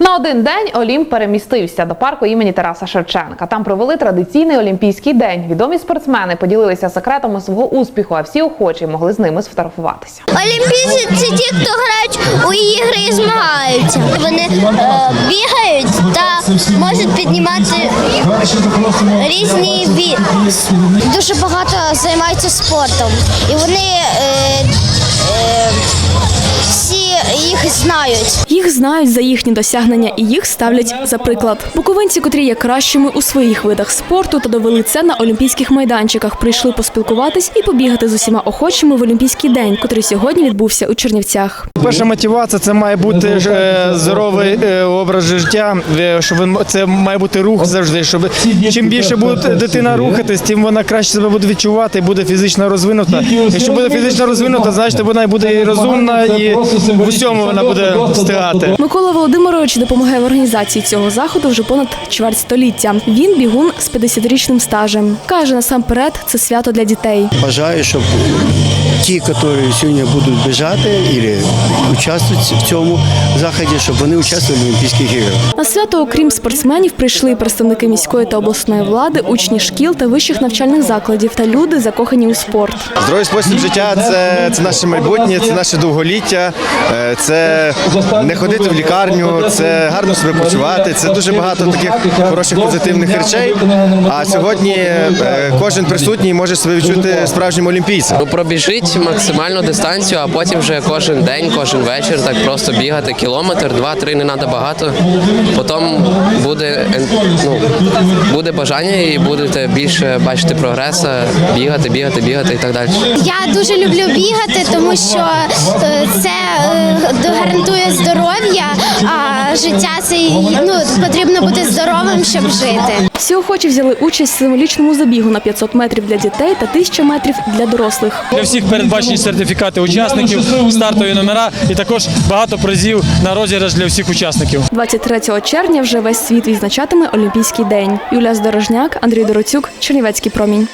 На один день Олімп перемістився до парку імені Тараса Шевченка. Там провели традиційний олімпійський день. Відомі спортсмени поділилися секретами свого успіху, а всі охочі могли з ними сфотографуватися. Олімпійці це ті, хто грають у ігри і змагаються. Вони е, бігають та можуть піднімати різні ві. Дуже багато займаються спортом, і вони е, е, всі їх знають. Їх знають за їхні досягнення і їх ставлять за приклад. Буковинці, котрі є кращими у своїх видах спорту та довели це на олімпійських майданчиках, прийшли поспілкуватись і побігати з усіма охочими в Олімпійський день, котрий сьогодні відбувся у Чернівцях. Перша мотивація це має бути е, здоровий е, образ життя. е, Щоб це має бути рух завжди. Щоб чим більше буде дитина рухатись, тим вона краще себе буде відчувати, буде фізично розвинута. Якщо буде фізично розвинута, значить вона буде і розумна, і в усьому вона буде встигати. Микола Володимирович допомагає в організації цього заходу вже понад чверть століття. Він бігун з 50-річним стажем. каже насамперед, це свято для дітей. Бажаю, щоб ті, які сьогодні будуть біжати або участвують в цьому заході, щоб вони участвували в Олімпійських іграх. На свято, окрім спортсменів, прийшли представники міської та обласної влади, учні шкіл та вищих навчальних закладів та люди, закохані у спорт. Здоровий спосіб життя це, це наше майбутнє, це наше довголіття, е, це не ходити в лікарню, це гарно себе почувати. Це дуже багато таких хороших позитивних речей. А сьогодні е, кожен присутній може себе відчути справжнім олімпійцем. Ну, пробіжіть максимальну дистанцію, а потім вже кожен день, кожен вечір так просто бігати кілометр, два-три не треба багато. Потім буде ну, буде бажання і будете більше бачити прогресу, бігати, бігати, бігати і так далі. Я дуже люблю бігати, тому що е, це е, гарантує здоров'я, життя це ну, потрібно бути здоровим, щоб жити. Всі охочі взяли участь в символічному забігу на 500 метрів для дітей та 1000 метрів для дорослих. Для всіх передбачені сертифікати учасників, стартові номера і також багато призів на розіграш для всіх учасників. 23 червня вже весь світ відзначатиме Олімпійський день. Юлія Здорожняк, Андрій Дороцюк, Чернівецький промінь.